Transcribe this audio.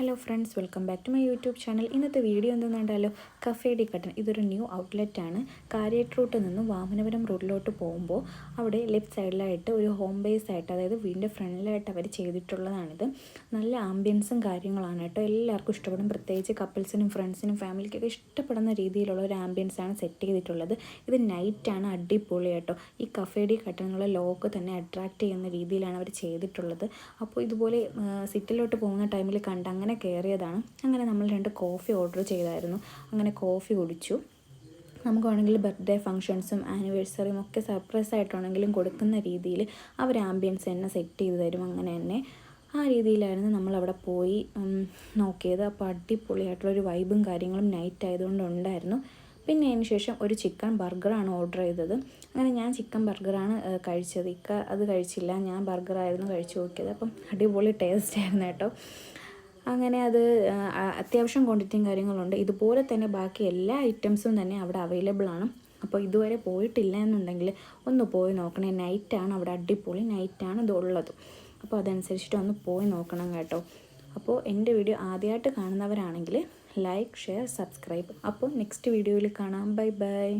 Hello friends welcome back to my YouTube channel ഇന്നത്തെ video എന്തെന്നുണ്ടല്ലോ cafe de Kattan ഇതൊരു new outlet ആണ്. കാര്യേറ്റ് റൂട്ടിൽ നിന്നും വാമനപുരം റോഡിലോട്ട് പോകുമ്പോൾ അവിടെ ലെഫ്റ്റ് സൈഡിലായിട്ട് ഒരു ഹോം ബേസ് ആയിട്ട് അതായത് വീടിന്റെ ഫ്രണ്ടിലായിട്ട് അവർ ചെയ്തിട്ടുള്ളതാണിത്. നല്ല ആംബിയൻസും കാര്യങ്ങളാണ് കേട്ടോ. എല്ലാവർക്കും ഇഷ്ടപ്പെടും. പ്രത്യേകിച്ച് കപ്പിൾസിനും ഫ്രണ്ട്സിനും ഫാമിലിക്കൊക്കെ ഇഷ്ടപ്പെടുന്ന രീതിയിലുള്ള ഒരു ആംബിയൻസ് ആണ് സെറ്റ് ചെയ്തിട്ടുള്ളത്. ഇത് നൈറ്റാണ് അടിപൊളി കേട്ടോ. ഈ കഫേ ഡി കട്ടനുള്ള ലോക്ക് തന്നെ അട്രാക്റ്റ് ചെയ്യുന്ന രീതിയിലാണ് അവർ ചെയ്തിട്ടുള്ളത്. അപ്പോൾ ഇതുപോലെ സിറ്റിലോട്ട് പോകുന്ന ടൈമിൽ കണ്ട് അങ്ങനെ കയറിയതാണ്. അങ്ങനെ നമ്മൾ രണ്ട് കോഫി ഓർഡർ ചെയ്തായിരുന്നു. അങ്ങനെ കോഫി കുടിച്ചു. നമുക്ക് വേണമെങ്കിൽ ബർത്ത്ഡേ ഫംഗ്ഷൻസും ആനിവേഴ്സറിയും ഒക്കെ സർപ്രൈസ് ആയിട്ടാണെങ്കിലും കൊടുക്കുന്ന രീതിയിൽ അവർ ആംബിയൻസ് തന്നെ സെറ്റ് ചെയ്ത് തരും. അങ്ങനെ തന്നെ ആ രീതിയിലായിരുന്നു നമ്മളവിടെ പോയി നോക്കിയത്. അപ്പോൾ അടിപൊളിയായിട്ടുള്ളൊരു വൈബും കാര്യങ്ങളും നൈറ്റ് ആയതുകൊണ്ട് ഉണ്ടായിരുന്നു. പിന്നെ അതിന് ശേഷം ഒരു ചിക്കൻ ബർഗറാണ് ഓർഡർ ചെയ്തത്. അങ്ങനെ ഞാൻ ചിക്കൻ ബർഗറാണ് കഴിച്ചത്. ഇക്ക അത് കഴിച്ചില്ല. ഞാൻ ബർഗറായിരുന്നു കഴിച്ചു നോക്കിയത്. അപ്പം അടിപൊളി ടേസ്റ്റ് ആയിരുന്നു കേട്ടോ. അങ്ങനെ അത് അത്യാവശ്യം ക്വാണ്ടിറ്റിയും കാര്യങ്ങളുണ്ട്. ഇതുപോലെ തന്നെ ബാക്കി എല്ലാ ഐറ്റംസും തന്നെ അവിടെ അവൈലബിൾ ആണ്. അപ്പോൾ ഇതുവരെ പോയിട്ടില്ല എന്നുണ്ടെങ്കിൽ ഒന്ന് പോയി നോക്കണേ. നൈറ്റാണ് അവിടെ അടിപൊളി നൈറ്റാണ് ഇത് ഉള്ളത് അപ്പോൾ അതനുസരിച്ചിട്ട് ഒന്ന് പോയി നോക്കണം കേട്ടോ. അപ്പോൾ എന്റെ വീഡിയോ ആദ്യമായിട്ട് കാണുന്നവരാണെങ്കിൽ ലൈക്ക് ഷെയർ സബ്സ്ക്രൈബ് അപ്പോൾ നെക്സ്റ്റ് വീഡിയോയിൽ കാണാം. Bye bye